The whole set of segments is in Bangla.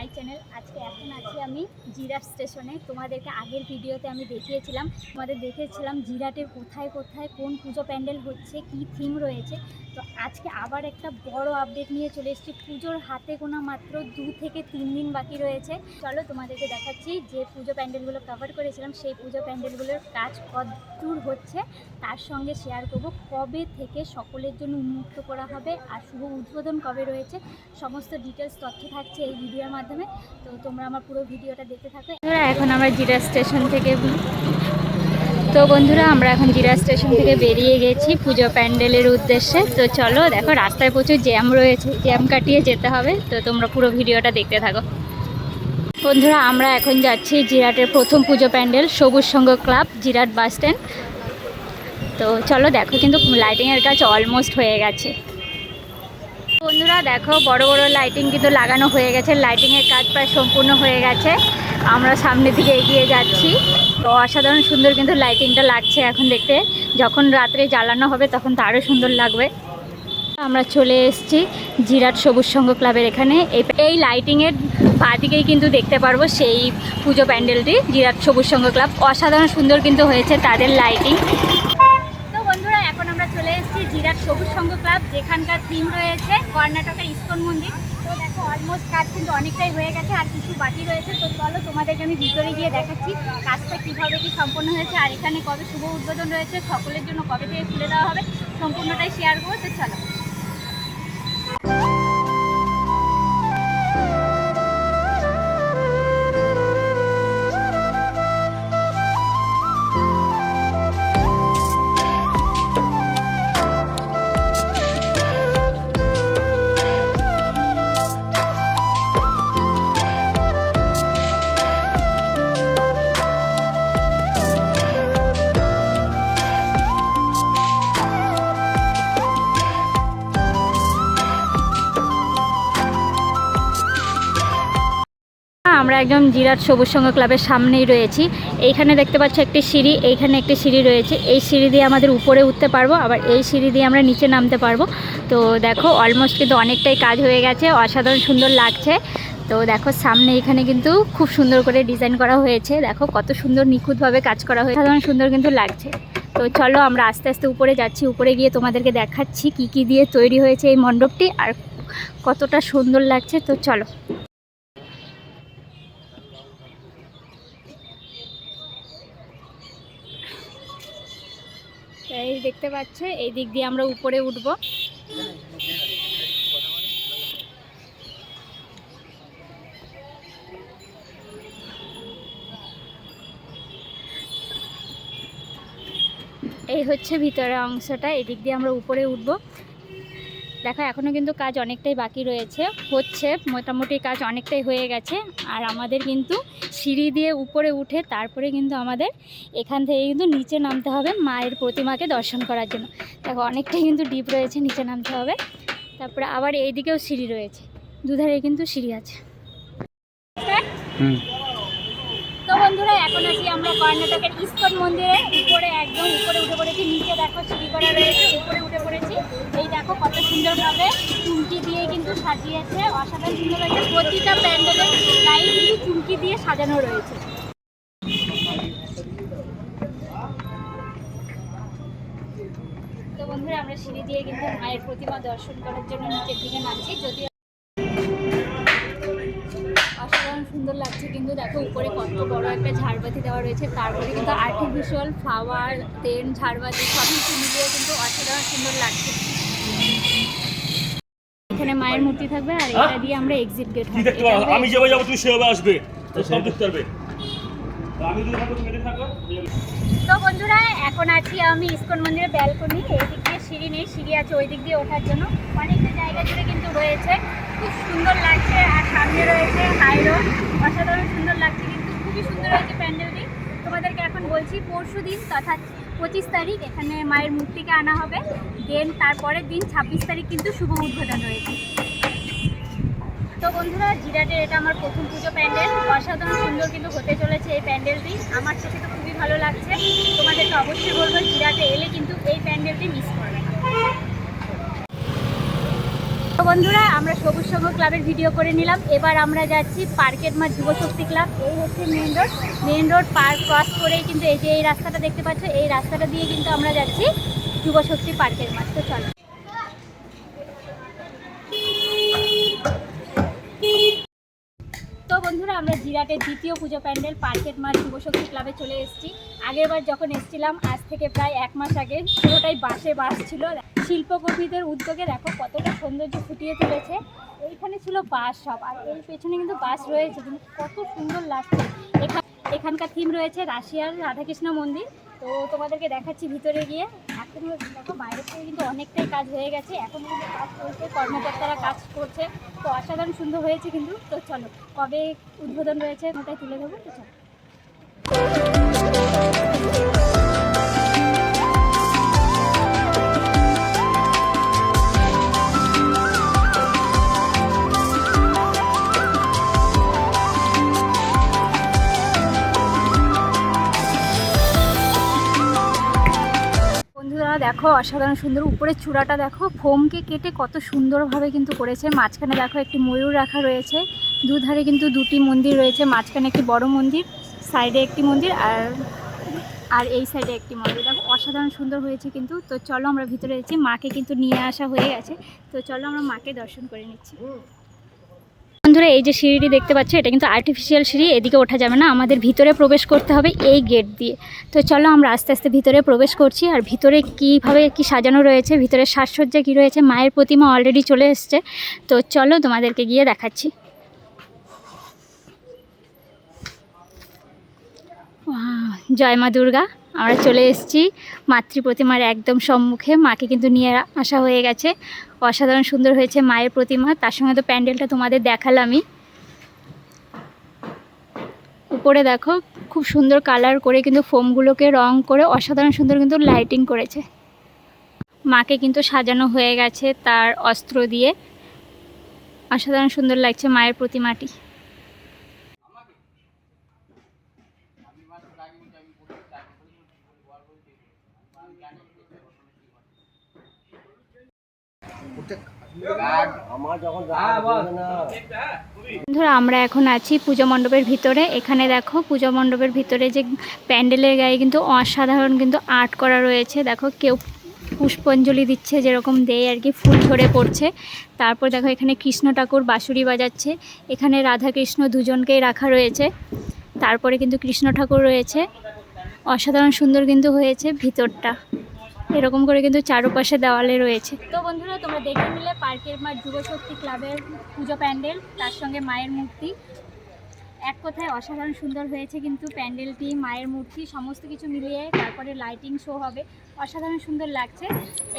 মাই চ্যানেল আজকে এখন আছি আমি জিরাট স্টেশনে। তোমাদেরকে আগের ভিডিওতে আমি দেখিয়েছিলাম। তোমাদের দেখেছিলাম জিরাটের কোথায় কোথায় কোন পুজো প্যান্ডেল হচ্ছে, কি থিম রয়েছে। তো আজকে আবার একটা বড় আপডেট নিয়ে চলে এসেছি। পুজোর হাতে গোনা মাত্র দু থেকে তিন দিন বাকি রয়েছে। চলো তোমাদেরকে দেখাচ্ছি যে পুজো প্যান্ডেলগুলো কভার করেছিলাম। সেই পুজো প্যান্ডেলগুলোর কাজ কতদূর হচ্ছে, তার সঙ্গে শেয়ার করব কবে থেকে সকলের জন্য উন্মুক্ত করা হবে আর শুভ উদ্বোধন কবে রয়েছে, সমস্ত ডিটেলস তথ্য থাকছে এই ভিডিওর মাধ্যমে। তো তোমরা আমার পুরো ভিডিওটা দেখতে থাকো। এখন আমরা জিরা স্টেশন থেকে তো বন্ধুরা, আমরা এখন জিরা স্টেশন থেকে বেরিয়ে গেছি পুজো প্যান্ডেলের উদ্দেশ্যে। তো চলো, দেখো, রাস্তায় প্রচুর জ্যাম রয়েছে। জ্যাম কাটিয়ে যেতে হবে। তো তোমরা পুরো ভিডিওটা দেখতে থাকো। বন্ধুরা, আমরা এখন যাচ্ছি জিরাটের প্রথম pujo pandal, Sabuj Sangha club, Jirat bus stand. তো চলো, দেখো, কিন্তু লাইটিংয়ের কাজ অলমোস্ট হয়ে গেছে। বন্ধুরা দেখো, বড় বড় লাইটিং কিন্তু লাগানো হয়ে গেছে। লাইটিংয়ের কাজ প্রায় সম্পূর্ণ হয়ে গেছে। আমরা সামনের দিকে এগিয়ে যাচ্ছি। তো অসাধারণ সুন্দর কিন্তু লাইটিংটা লাগছে এখন দেখতে। যখন রাত্রে জ্বালানো হবে, তখন তো আরও সুন্দর লাগবে। আমরা চলে এসেছি জিরাট সবুজ সংঘ ক্লাবের এখানে। এই লাইটিংয়ের বাদিকেই কিন্তু দেখতে পারব সেই পুজো প্যান্ডেলটি, জিরাট সবুজ সংঘ ক্লাব। অসাধারণ সুন্দর কিন্তু হয়েছে তাদের লাইটিং তো বন্ধুরা এখন আমরা চলে এসেছি জিরাট সবুজ সংঘ ক্লাব, যেখানকার থিম রয়েছে কর্ণাটকের ইস্কন মন্দির। তো দেখো অলমোস্ট কাজ কিন্তু অনেকটাই হয়ে গেছে, আর কিছু বাকি রয়েছে। তো চলো, তোমাদেরকে আমি ভিতরে গিয়ে দেখাচ্ছি, কাজটা কীভাবে কি সম্পন্ন হয়েছে, আর এখানে কবে শুভ উদ্বোধন রয়েছে, সকলের জন্য কবে থেকে খুলে দেওয়া হবে, সম্পূর্ণটাই শেয়ার করব। তো চলো। একদম জিরাট সবুজ সংঘ ক্লাবের সামনেই রয়েছি। এইখানে দেখতে পাচ্ছ একটি সিঁড়ি, এইখানে একটি সিঁড়ি রয়েছে। এই সিঁড়ি দিয়ে আমাদের উপরে উঠতে পারব, আবার এই সিঁড়ি দিয়ে আমরা নিচে নামতে পারব। তো দেখো অলমোস্ট কিন্তু অনেকটাই কাজ হয়ে গেছে, অসাধারণ সুন্দর লাগছে। তো দেখো, সামনে এখানে কিন্তু খুব সুন্দর করে ডিজাইন করা হয়েছে। দেখো, কত সুন্দর নিখুঁতভাবে কাজ করা হয়েছে। সাধারণ সুন্দর কিন্তু লাগছে। তো চলো, আমরা আস্তে আস্তে উপরে যাচ্ছি। উপরে গিয়ে তোমাদেরকে দেখাচ্ছি কি কি দিয়ে তৈরি হয়েছে এই মণ্ডপটি, আর কতটা সুন্দর লাগছে। তো চলো। এই দেখতে পাচ্ছ, এই দিক দিয়ে আমরা উপরে উঠব। এই হচ্ছে ভিতরের অংশটা এদিক দিয়ে আমরা উপরে উঠব। দেখো এখনও কিন্তু কাজ অনেকটাই বাকি রয়েছে হচ্ছে মোটামুটি কাজ অনেকটাই হয়ে গেছে আর আমাদের কিন্তু সিঁড়ি দিয়ে উপরে উঠে তারপরে কিন্তু আমাদের এখান থেকে কিন্তু নিচে নামতে হবে মায়ের প্রতিমাকে দর্শন করার জন্য। দেখো অনেকটাই কিন্তু ডিপ রয়েছে নিচে নামতে হবে তারপরে আবার এইদিকেও সিঁড়ি রয়েছে দুধারে কিন্তু সিঁড়ি আছে। তো বন্ধুরা এখন আছি আমরা কর্ণাটকের ইস্কন মন্দিরে উপরে একদম উপরে উঠে পড়েছি নিচে দেখো সিঁড়ি করা রয়েছে উপরে উঠে পড়েছি এই দেখো কত সুন্দরভাবে চুমকি দিয়ে কিন্তু সাজিয়েছে। অসাধারণ সুন্দর হয়েছে প্রতিটা প্যান্ডেলের লাইট কিন্তু চুমকি দিয়ে সাজানো রয়েছে। তো বন্ধুরা, আমরা সিঁড়ি দিয়ে কিন্তু মায়ের প্রতিমা দর্শন করার জন্য নিচের দিকে নামছি। যদিও অসাধারণ সুন্দর লাগছে, কিন্তু দেখো উপরে কত বড় একটা ঝাড়বাতি দেওয়া রয়েছে। তারপরে কিন্তু আর্টিফিশিয়াল ফ্লাওয়ার দেন ঝাড়বাতি সব কিছু মিলিয়ে কিন্তু অসাধারণ সুন্দর লাগছে। এখানে মায়ের মূর্তি থাকবে আর এটা দিয়ে আমরা এক্সিট গেট কি দেখতে পাবো আমি যেভাবে যাব তুমি সেভাবে আসবে। তো সব দেখতে পারবে। তো আমি যদি থাকব তুমি থাকো। তো বন্ধুরা এখন আছি আমি ইস্কন মন্দিরের ব্যালকনি এই দিক দিয়ে সিঁড়ি নেই সিঁড়ি আছে ওই দিক দিয়ে ওঠার জন্য। অনেকটা জায়গা জুড়ে কিন্তু রয়েছে। খুব সুন্দর লাগছে আর সামনে রয়েছে হাই রোড অসাধারণ সুন্দর লাগছে কিন্তু খুবই সুন্দর হয়েছে প্যান্ডেলটি। তোমাদেরকে এখন বলছি পরশু দিন তথা পঁচিশ তারিখ, এখানে মায়ের মূর্তিকে আনা হবে। দেন তারপরের দিন ছাব্বিশ তারিখ কিন্তু শুভ উদ্বোধন রয়েছে তো বন্ধুরা জিরাটের এটা আমার প্রথম পুজো প্যান্ডেল। অসাধারণ সুন্দর কিন্তু হতে চলেছে এই প্যান্ডেলটি। আমার সাথে তো খুবই ভালো লাগছে। তোমাদেরকে অবশ্যই বলব, জিরাটে এলে কিন্তু এই প্যান্ডেলটি মিস করবে না। বন্ধুরা, আমরা সবুজ সংঘ ক্লাবের ভিডিও করে নিলাম। এবার আমরা যাচ্ছি পার্কের মাঠ যুবশক্তি ক্লাব। এই হচ্ছে main road main road park cross করেই কিন্তু এই যে এই রাস্তাটা দেখতে পাচ্ছ, এই রাস্তাটা দিয়ে কিন্তু আমরা যাচ্ছি যুবশক্তি পার্কের মাঠ। তো চলো। তো বন্ধুরা, আমরা জিরাটের দ্বিতীয় পুজো প্যান্ডেল পার্কেট মাঠ যুবশক্তি ক্লাবে চলে এসেছি। আগেরবার যখন এসেছিলাম, আজ থেকে প্রায় এক মাস আগে। পুরোটাই বাসে বাস ছিল। শিল্পকর্মীদের উদ্যোগে দেখো কতটা সৌন্দর্য ফুটিয়ে তুলেছে। এইখানে ছিল বাস সব আর এই পেছনে কিন্তু বাস রয়েছে। কিন্তু কত সুন্দর লাগছে। এখান এখানকার থিম রয়েছে রাশিয়ার রাধাকৃষ্ণ মন্দির। তো তোমাদেরকে দেখাচ্ছি ভিতরে গিয়ে। এখন দেখো বাইরে থেকে কিন্তু অনেকটাই কাজ হয়ে গেছে। এখন কিন্তু কাজ চলছে, কর্মকর্তারা কাজ করছে। তো অসাধারণ সুন্দর হয়েছে কিন্তু। তো চলো, কবে উদ্বোধন রয়েছে ওটাই তুলে দেবো তো চলো। দেখো, অসাধারণ সুন্দর উপরের চূড়াটা দেখো, ফোমকে কেটে কত সুন্দরভাবে কিন্তু করেছে। মাঝখানে দেখো একটি ময়ূর রাখা রয়েছে, দুধারে কিন্তু দুটি মন্দির রয়েছে, মাঝখানে একটি বড় মন্দির, সাইডে একটি মন্দির আর আর এই সাইডে একটি মন্দির। দেখো, অসাধারণ সুন্দর হয়েছে কিন্তু। তো চলো আমরা ভিতরে এসেছি মাকে কিন্তু নিয়ে আসা হয়ে গেছে। তো চলো আমরা মাকে দর্শন করে নিচ্ছি। বন্ধুরা এই যে সিঁড়িটি দেখতে পাচ্ছ, এটা কিন্তু আর্টিফিশিয়াল সিঁড়ি, এদিকে ওঠা যাবে না। আমাদের ভিতরে প্রবেশ করতে হবে এই গেট দিয়ে। তো চলো আমরা আস্তে আস্তে ভিতরে প্রবেশ করছি, আর ভিতরে কীভাবে কি সাজানো রয়েছে, ভিতরে সাজসজ্জা কী রয়েছে, মায়ের প্রতিমা অলরেডি চলে এসছে। তো চলো তোমাদেরকে গিয়ে দেখাচ্ছি। জয় মা দুর্গা। আমরা চলে এসেছি মাতৃ প্রতিমার একদম সম্মুখে। মাকে কিন্তু নিয়ে আসা হয়ে গেছে। অসাধারণ সুন্দর হয়েছে মায়ের প্রতিমা। তার সঙ্গে তো প্যান্ডেলটা তোমাদের দেখালামই। উপরে দেখো, খুব সুন্দর কালার করে কিন্তু ফোমগুলোকে রং করে অসাধারণ সুন্দর কিন্তু লাইটিং করেছে। মাকে কিন্তু সাজানো হয়ে গেছে তার অস্ত্র দিয়ে। অসাধারণ সুন্দর লাগছে মায়ের প্রতিমাটি। বন্ধুরা, আমরা এখন আছি পুজো মণ্ডপের ভিতরে। এখানে দেখো, পুজো মণ্ডপের ভিতরে যে প্যান্ডেলের গায়ে কিন্তু অসাধারণ কিন্তু আর্ট করা রয়েছে। দেখো, কেউ পুষ্পাঞ্জলি দিচ্ছে, যেরকম দেয় আর কি, ফুল ঝরে পড়ছে। তারপর দেখো, এখানে কৃষ্ণ ঠাকুর বাঁশুরি বাজাচ্ছে। এখানে রাধা কৃষ্ণ দুজনকেই রাখা রয়েছে। তারপরে কিন্তু কৃষ্ণ ঠাকুর রয়েছে। অসাধারণ সুন্দর কিন্তু হয়েছে ভিতরটা। এরকম করে কিন্তু চারপাশে দেওয়ালে রয়েছে। তো বন্ধুরা, তোমরা দেখে নিলে পার্কের মাঠ যুবশক্তি ক্লাবের পুজো প্যান্ডেল, তার সঙ্গে মায়ের মূর্তি। এক কথায় অসাধারণ সুন্দর হয়েছে কিন্তু প্যান্ডেলটি, মায়ের মূর্তি, সমস্ত কিছু মিলিয়ে তারপরে লাইটিং শো হবে। অসাধারণ সুন্দর লাগছে।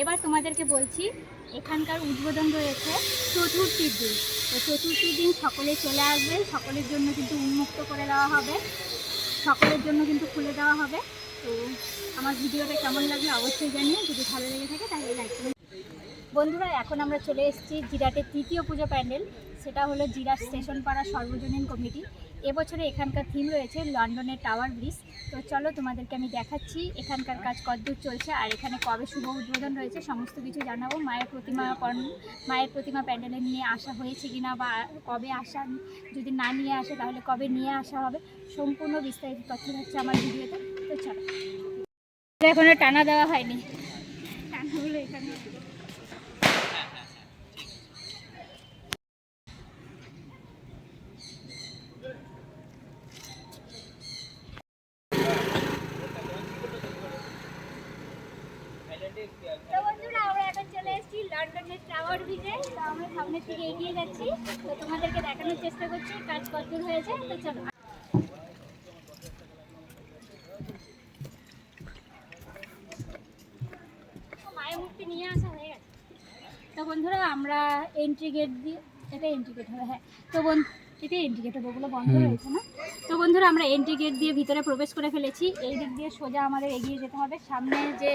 এবার তোমাদেরকে বলছি, এখানকার উদ্বোধন রয়েছে চতুর্থীর দিন। তো চতুর্থীর দিন সকলে চলে আসবে, সকলের জন্য কিন্তু উন্মুক্ত করে দেওয়া হবে। সকলের জন্য কিন্তু খুলে দেওয়া হবে। তো আমার ভিডিওটা কেমন লাগল অবশ্যই জানিয়ে যদি ভালো লেগে থাকে তাহলে লাইক বন্ধুরা, এখন আমরা চলে এসেছি জিরাটের তৃতীয় পুজো প্যান্ডেল। সেটা হলো জিরাট স্টেশন পাড়া সর্বজনীন কমিটি। এবছরে এখানকার থিম রয়েছে লন্ডনের টাওয়ার ব্রিজ। তো চলো তোমাদেরকে আমি দেখাচ্ছি এখানকার কাজ কতদূর চলছে আর এখানে কবে শুভ উদ্বোধন রয়েছে, সমস্ত কিছু জানাব। মায়ের প্রতিমা মায়ের প্রতিমা প্যান্ডেলে নিয়ে আসা হয়েছে কিনা বা কবে আসা, যদি না নিয়ে আসে তাহলে কবে নিয়ে আসা হবে, সম্পূর্ণ বিস্তারিত তথ্য হচ্ছে আমার ভিডিওতে। তো চলো। এখনও টানা দেওয়া হয়নি। টানাগুলো এখানে। তো বন্ধুরা, আমরা এখন চলে এসেছি লন্ডনের টাওয়ার ব্রিজে তো আমরা সামনের দিকে এগিয়ে যাচ্ছি। তো তোমাদেরকে দেখানোর চেষ্টা করছি, কাজ কতদূর হয়েছে। তো চলো। মায়ের মূর্তি নিয়ে আসা হয়ে গেছে। তো বন্ধুরা, আমরা এন্ট্রি গেট দিয়ে এটা এন্ট্রি গেট হবে হ্যাঁ। তো বন্ধু এটা এন্ট্রি গেট ওগুলো বন্ধ রয়েছে না? তো বন্ধুরা আমরা এন্ট্রি গেট দিয়ে ভিতরে প্রবেশ করে ফেলেছি। এই দিক দিয়ে সোজা আমাদের এগিয়ে যেতে হবে। সামনে যে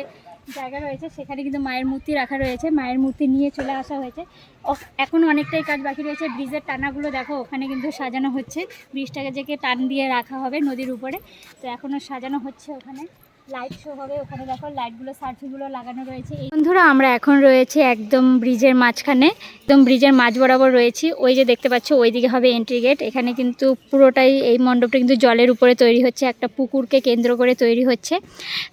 জায়গা রয়েছে সেখানে কিন্তু মায়ের মূর্তি রাখা রয়েছে। মায়ের মূর্তি নিয়ে চলে আসা হয়েছে। এখনও অনেকটাই কাজ বাকি রয়েছে। ব্রিজের টানাগুলো দেখো ওখানে কিন্তু সাজানো হচ্ছে। ব্রিজটাকে যেকে টান দিয়ে রাখা হবে নদীর উপরে তো এখনও সাজানো হচ্ছে ওখানে। লাইট শো হবে। ওখানে দেখো লাইটগুলো সার্ফিগুলো লাগানো রয়েছে। বন্ধুরা, আমরা এখন রয়েছে একদম ব্রিজের মাঝখানে, একদম ব্রিজের মাঝ বরাবর রয়েছি। ওই যে দেখতে পাচ্ছ, ওইদিকে হবে এন্ট্রি গেট এখানে কিন্তু পুরোটাই এই মণ্ডপটা কিন্তু জলের উপরে তৈরি হচ্ছে, একটা পুকুরকে কেন্দ্র করে তৈরি হচ্ছে।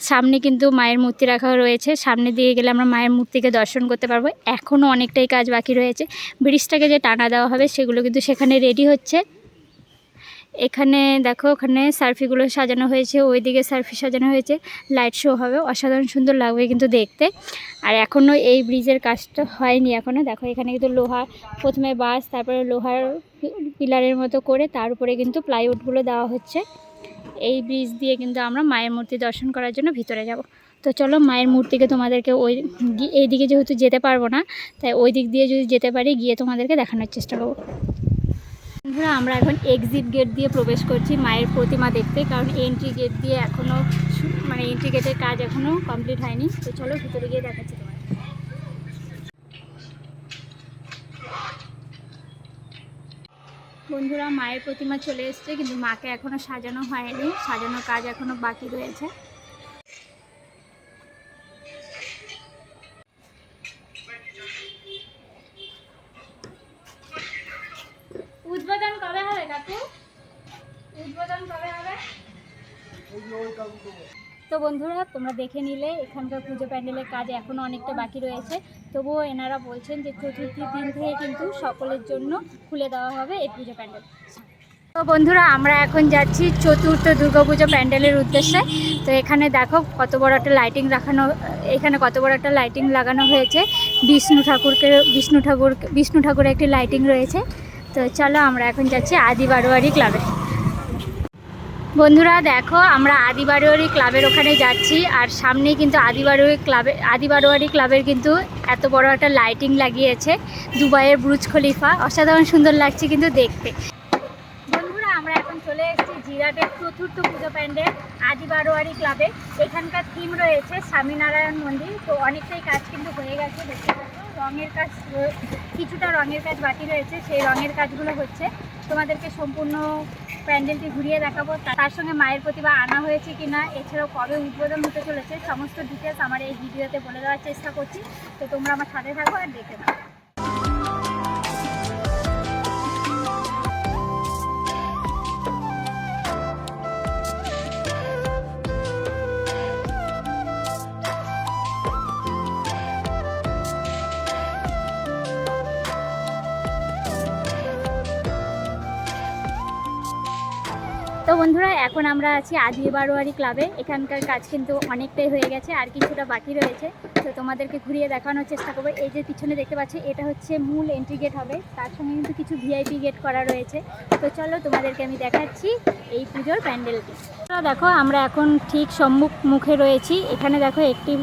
সামনে কিন্তু মায়ের মূর্তি রাখা রয়েছে। সামনে দিয়ে গেলে আমরা মায়ের মূর্তিকে দর্শন করতে পারব। এখনও অনেকটাই কাজ বাকি রয়েছে। ব্রিজটাকে যে টানা দেওয়া হবে, সেগুলো কিন্তু সেখানে রেডি হচ্ছে। এখানে দেখো, ওখানে সার্ফিগুলো সাজানো হয়েছে, ওইদিকে সার্ফি সাজানো হয়েছে। লাইট শো হবে, অসাধারণ সুন্দর লাগবে কিন্তু দেখতে। আর এখনও এই ব্রিজের কাজটা হয়নি এখনও দেখো, এখানে কিন্তু লোহা, প্রথমে বাস, তারপরে লোহার পিলারের মতো করে, তার উপরে কিন্তু প্লাইউডগুলো দেওয়া হচ্ছে। এই ব্রিজ দিয়ে কিন্তু আমরা মায়ের মূর্তি দর্শন করার জন্য ভিতরে যাব। তো চলো, মায়ের মূর্তিকে তোমাদেরকে ওই গি- এইদিকে যেহেতু যেতে পারব না, তাই ওই দিক দিয়ে যদি যেতে পারি, গিয়ে তোমাদেরকে দেখানোর চেষ্টা করব। বন্ধুরা, আমরা এখন এক্সিট গেট দিয়ে প্রবেশ করছি মায়ের প্রতিমা দেখতে, কারণ এন্ট্রি গেট দিয়ে এখনও মানে এন্ট্রি গেটের কাজ এখনও কমপ্লিট হয়নি। তো চলো ভিতরে গিয়ে দেখাচ্ছি বন্ধুরা, মায়ের প্রতিমা চলে এসছে, কিন্তু মাকে এখনও সাজানো হয়নি। সাজানোর কাজ এখনও বাকি রয়েছে। তোমরা দেখে নিলে। এখানকার পুজো প্যান্ডেলের কাজ এখনও অনেকটা বাকি রয়েছে। তবুও এনারা বলছেন যে চতুর্থী দিন থেকে কিন্তু সকলের জন্য খুলে দেওয়া হবে এই পুজো প্যান্ডেল। তো বন্ধুরা, আমরা এখন যাচ্ছি চতুর্থ দুর্গাপুজো প্যান্ডেলের উদ্দেশ্যে। তো এখানে দেখো কত বড় একটা লাইটিং রাখানো, এখানে কত বড় একটা লাইটিং লাগানো হয়েছে। বিষ্ণু ঠাকুরকে, বিষ্ণু ঠাকুর, বিষ্ণু ঠাকুরের একটি লাইটিং রয়েছে। তো চলো আমরা এখন যাচ্ছি আদি বারোয়ারি ক্লাবে বন্ধুরা দেখো, আমরা আদি বারোয়ারি ক্লাবের ওখানে যাচ্ছি, আর সামনেই কিন্তু আদি বারোয়ারি ক্লাবে আদি বারোয়ারি ক্লাবের কিন্তু এত বড় একটা লাইটিং লাগিয়েছে, দুবাইয়ের ব্রুজ খলিফা। অসাধারণ সুন্দর লাগছে কিন্তু দেখতে। বন্ধুরা, আমরা এখন চলে এসেছি জিরাটের চতুর্থ পুজো প্যান্ডেল আদি বারোয়ারি ক্লাবে। এখানকার থিম রয়েছে স্বামীনারায়ণ মন্দির। তো অনেকটাই কাজ কিন্তু হয়ে গেছে, দেখতে পাচ্ছ। রঙের কাজ, কিছুটা রঙের কাজ বাকি রয়েছে, সেই রঙের কাজগুলো হচ্ছে। তোমাদেরকে সম্পূর্ণ প্যান্ডেলটি ঘুরিয়ে দেখাবো। তার সঙ্গে মায়ের প্রতিভা আনা হয়েছে কি না এছাড়াও কবে উদ্বোধন হতে চলেছে, সমস্ত ডিটেলস আমার এই ভিডিওতে বলে দেওয়ার চেষ্টা করছি। তো তোমরা আমার সাথে থাকো আর দেখে নাও বন্ধুরা, এখন আমরা আছি আদি বারোয়ারি ক্লাবে। এখানকার কাজ কিন্তু অনেকটাই হয়ে গেছে, আর কিছুটা বাকি রয়েছে। তো তোমাদেরকে ঘুরিয়ে দেখানোর চেষ্টা করব। এই যে পিছনে দেখতে পাচ্ছি, এটা হচ্ছে মূল এন্ট্রি গেট হবে। তার সঙ্গে কিন্তু কিছু ভিআইপি গেট করা রয়েছে। তো চলো তোমাদেরকে আমি দেখাচ্ছি এই পুজোর প্যান্ডেলটি। দেখো, আমরা এখন ঠিক সম্মুখ মুখে রয়েছি। এখানে দেখো একটি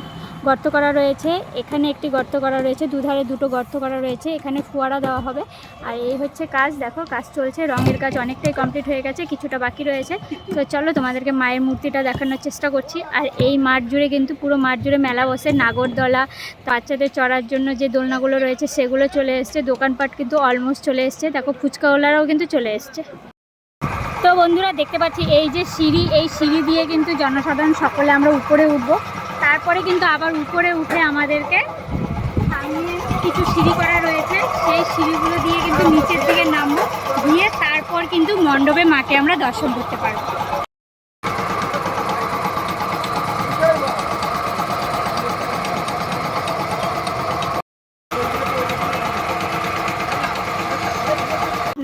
গর্ত করা রয়েছে। এখানে একটি গর্ত করা রয়েছে। দুধারে দুটো গর্ত করা রয়েছে। এখানে ফোয়ারা দেওয়া হবে। আর এই হচ্ছে কাজ। দেখো, কাজ চলছে। রঙের কাজ অনেকটাই কমপ্লিট হয়ে গেছে। কিছুটা বাকি রয়েছে। তো চলো, তোমাদেরকে মায়ের মূর্তিটা দেখানোর চেষ্টা করছি। আর এই মাঠ জুড়ে কিন্তু পুরো মাঠ জুড়ে মেলা বসে। নাগরদোলা, বাচ্চাদের চড়ার জন্য যে দোলনাগুলো রয়েছে, সেগুলো চলে এসছে। দোকানপাট কিন্তু অলমোস্ট চলে এসছে। দেখো, ফুচকাওয়ালারাও কিন্তু চলে এসছে। তো বন্ধুরা, দেখতে পাচ্ছি এই যে সিঁড়ি। এই সিঁড়ি দিয়ে কিন্তু জনসাধারণ সকলে আমরা উপরে উঠবো। তারপরে কিন্তু আবার উপরে উঠে আমাদেরকে সামনে কিছু সিঁড়ি করা রয়েছে। সেই সিঁড়িগুলো দিয়ে কিন্তু নিচের দিকে নামবো। দিয়ে তারপর কিন্তু মণ্ডপে মাকে আমরা দর্শন করতে পারব।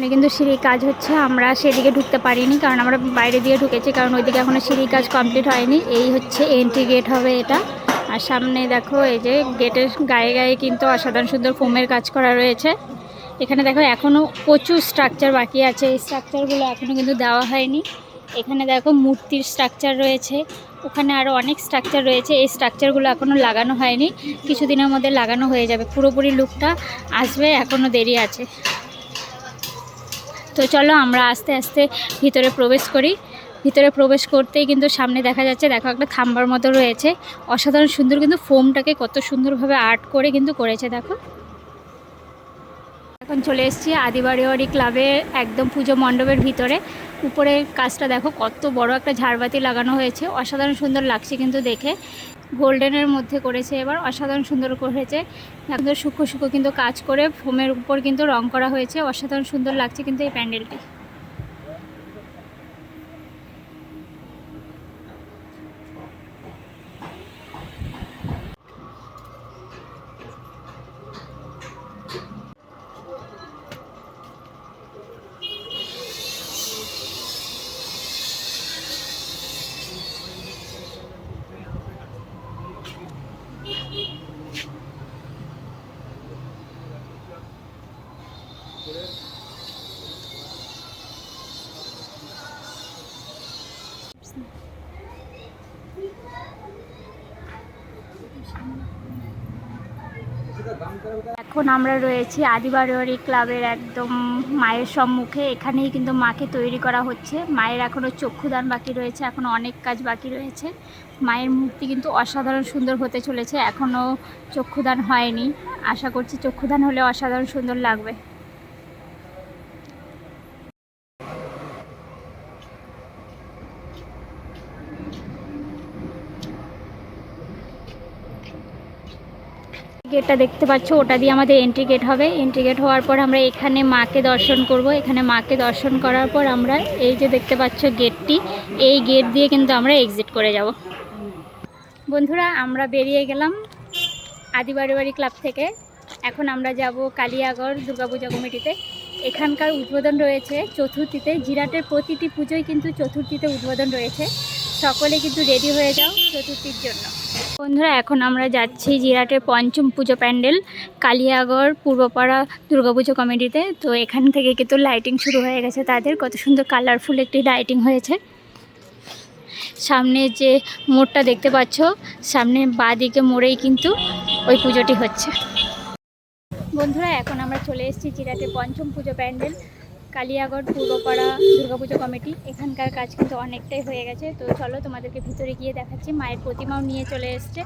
সামনে কিন্তু সিঁড়ির কাজ হচ্ছে। আমরা সেদিকে ঢুকতে পারিনি কারণ আমরা বাইরে দিয়ে ঢুকেছি কারণ ওইদিকে এখনও সিঁড়ির কাজ কমপ্লিট হয়নি। এই হচ্ছে এন্ট্রি গেট হবে এটা। আর সামনে দেখো এই যে গেটের গায়ে গায়ে কিন্তু অসাধারণ সুন্দর ফোমের কাজ করা রয়েছে। এখানে দেখো এখনও প্রচুর স্ট্রাকচার বাকি আছে। এই স্ট্রাকচারগুলো এখনও কিন্তু দেওয়া হয়নি। এখানে দেখো মূর্তির স্ট্রাকচার রয়েছে। ওখানে আরও অনেক স্ট্রাকচার রয়েছে। এই স্ট্রাকচারগুলো এখনও লাগানো হয়নি। কিছুদিনের মধ্যে লাগানো হয়ে যাবে। পুরোপুরি লুকটা আসবে এখনও দেরি আছে। তো চলো আমরা আস্তে আস্তে ভিতরে প্রবেশ করি। ভিতরে প্রবেশ করতেই কিন্তু সামনে দেখা যাচ্ছে, দেখো একটা থাম্বার মতো রয়েছে। অসাধারণ সুন্দর কিন্তু ফোমটাকে কত সুন্দরভাবে আর্ট করে কিন্তু করেছে, দেখো। এখন চলে এসেছি আদিবাড়িওয়ারি ক্লাবের একদম পুজো মণ্ডপের ভিতরে। উপরে কাজটা দেখো, কত বড় একটা ঝাড়বাতি লাগানো হয়েছে। অসাধারণ সুন্দর লাগছে কিন্তু দেখে। গোল্ডেনের মধ্যে করেছে এবার, অসাধারণ সুন্দর করেছে। একদম সূক্ষ্ম সূক্ষ্ম কিন্তু কাজ করে, ফোমের উপর কিন্তু রং করা হয়েছে, অসাধারণ সুন্দর লাগছে কিন্তু এই প্যান্ডেলটি। এখন আমরা রয়েছি আদিবাড়ি ক্লাবের একদম মায়ের সম্মুখে। এখানেই কিন্তু মাকে তৈরি করা হচ্ছে। মায়ের এখনও চক্ষুদান বাকি রয়েছে এখনও অনেক কাজ বাকি রয়েছে। মায়ের মূর্তি কিন্তু অসাধারণ সুন্দর হতে চলেছে এখনও চক্ষুদান হয়নি। আশা করছি চক্ষুদান হলে অসাধারণ সুন্দর লাগবে। গেটটা দেখতে পাচ্ছ, ওটা দিয়ে আমাদের এন্ট্রি গেট হবে। এন্ট্রি গেট হওয়ার পর আমরা এখানে মাকে দর্শন করব। এখানে মাকে দর্শন করার পর আমরা এই যে দেখতে পাচ্ছ গেটটি এই গেট দিয়ে কিন্তু আমরা এক্সিট করে যাব। বন্ধুরা, আমরা বেরিয়ে গেলাম আদিবাড়ি বাড়ি ক্লাব থেকে। এখন আমরা যাব কালিয়াগড় দুর্গাপূজা কমিটিতে। এখানকার উদ্বোধন রয়েছে চতুর্থীতে। জিরাটের প্রতিটি পুজোই কিন্তু চতুর্থীতে উদ্বোধন রয়েছে। সকলে কিন্তু রেডি হয়ে যাও চতুর্থীর জন্য। বন্ধুরা, এখন আমরা যাচ্ছি জিরাটের পঞ্চম পুজো প্যান্ডেল, কালিয়াগড়, পূর্বপাড়া দুর্গাপুজো কমিটিতে। তো এখান থেকে কিন্তু লাইটিং শুরু হয়ে গেছে তাদের। কত সুন্দর কালারফুল একটি লাইটিং হয়েছে। সামনে যে মোড়টা দেখতে পাচ্ছ, সামনে বাঁ দিকে মোড়েই কিন্তু ওই পুজোটি হচ্ছে। বন্ধুরা, এখন আমরা চলে এসেছি জিরাটের পঞ্চম পুজো প্যান্ডেল। কালিয়াগড় পূর্বপাড়া দুর্গাপুজো কমিটি। এখানকার কাজ কিন্তু অনেকটাই হয়ে গেছে। তো চলো তোমাদেরকে ভিতরে গিয়ে দেখাচ্ছি। মায়ের প্রতিমাও নিয়ে চলে এসছে।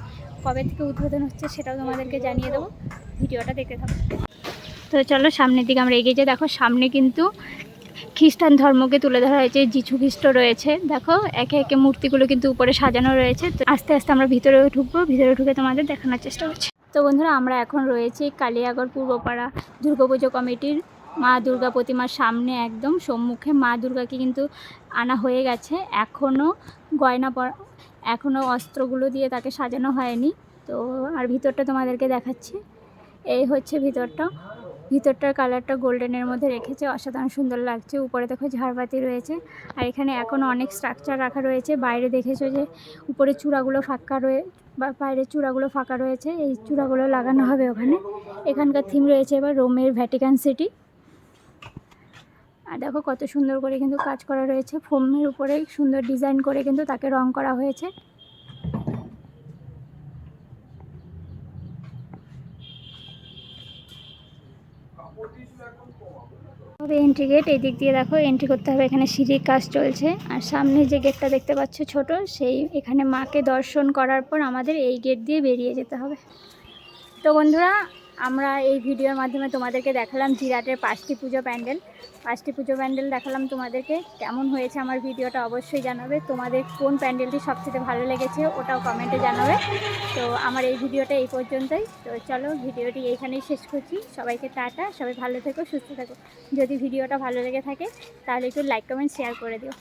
কবে থেকে উদ্বোধন হচ্ছে সেটাও তোমাদেরকে জানিয়ে দেবো। ভিডিওটা দেখতে থাকো। তো চলো সামনের দিকে আমরা এগিয়ে যাই। দেখো, সামনে কিন্তু খ্রিস্টান ধর্মকে তুলে ধরা হয়েছে। যিশু খ্রিস্ট রয়েছে। দেখো, একে একে মূর্তিগুলো কিন্তু উপরে সাজানো রয়েছে। তো আস্তে আস্তে আমরা ভিতরে ঢুকবো। ভিতরে ঢুকে তোমাদের দেখানোর চেষ্টা করছি। তো বন্ধুরা, আমরা এখন রয়েছি কালিয়াগড় পূর্বপাড়া দুর্গাপুজো কমিটির মা দুর্গা প্রতিমার সামনে একদম সম্মুখে মা দুর্গাকে কিন্তু আনা হয়ে গেছে। এখনও গয়না পরা এখনও অস্ত্রগুলো দিয়ে তাকে সাজানো হয়নি। তো আর ভিতরটা তোমাদেরকে দেখাচ্ছি। এই হচ্ছে ভিতরটা। ভিতরটার কালারটা গোল্ডেনের মধ্যে রেখেছে। অসাধারণ সুন্দর লাগছে। উপরে দেখো ঝাড়বাতি রয়েছে। আর এখানে এখনও অনেক স্ট্রাকচার রাখা রয়েছে। বাইরে দেখেছ যে উপরে চূড়াগুলো ফাঁকা রয়ে, বা বাইরের চূড়াগুলো ফাঁকা রয়েছে। এই চূড়াগুলো লাগানো হবে ওখানে। এখানকার থিম রয়েছে এবার রোমের ভ্যাটিকান সিটি আর দেখো কত সুন্দর করে কিন্তু কাজ করা রয়েছে। ফোমের উপরে সুন্দর ডিজাইন করে কিন্তু তাকে রং করা হয়েছে। তবে এন্ট্রি গেট এই দিক দিয়ে দেখো এন্ট্রি করতে হবে, এখানে সিঁড়ির কাজ চলছে। আর সামনে যে গেটটা দেখতে পাচ্ছ ছোট, সেই এখানে মাকে দর্শন করার পর আমাদের এই গেট দিয়ে বেরিয়ে যেতে হবে। তো বন্ধুরা আমরা এই ভিডিওর মাধ্যমে তোমাদেরকে দেখালাম জিরাটের পাঁচটি পুজো প্যান্ডেল। পাঁচটি পুজো প্যান্ডেল দেখালাম তোমাদেরকে। কেমন হয়েছে আমার ভিডিওটা অবশ্যই জানাবে। তোমাদের কোন প্যান্ডেলটি সবচেয়ে ভালো লেগেছে ওটাও কমেন্টে জানাবে। তো আমার এই ভিডিওটা এই পর্যন্তই। তো চলো ভিডিওটি এইখানেই শেষ করছি। সবাইকে টাটা। সবাই ভালো থেকো, সুস্থ থেকো। যদি ভিডিওটা ভালো লেগে থাকে তাহলে একটু লাইক কমেন্ট শেয়ার করে দিও।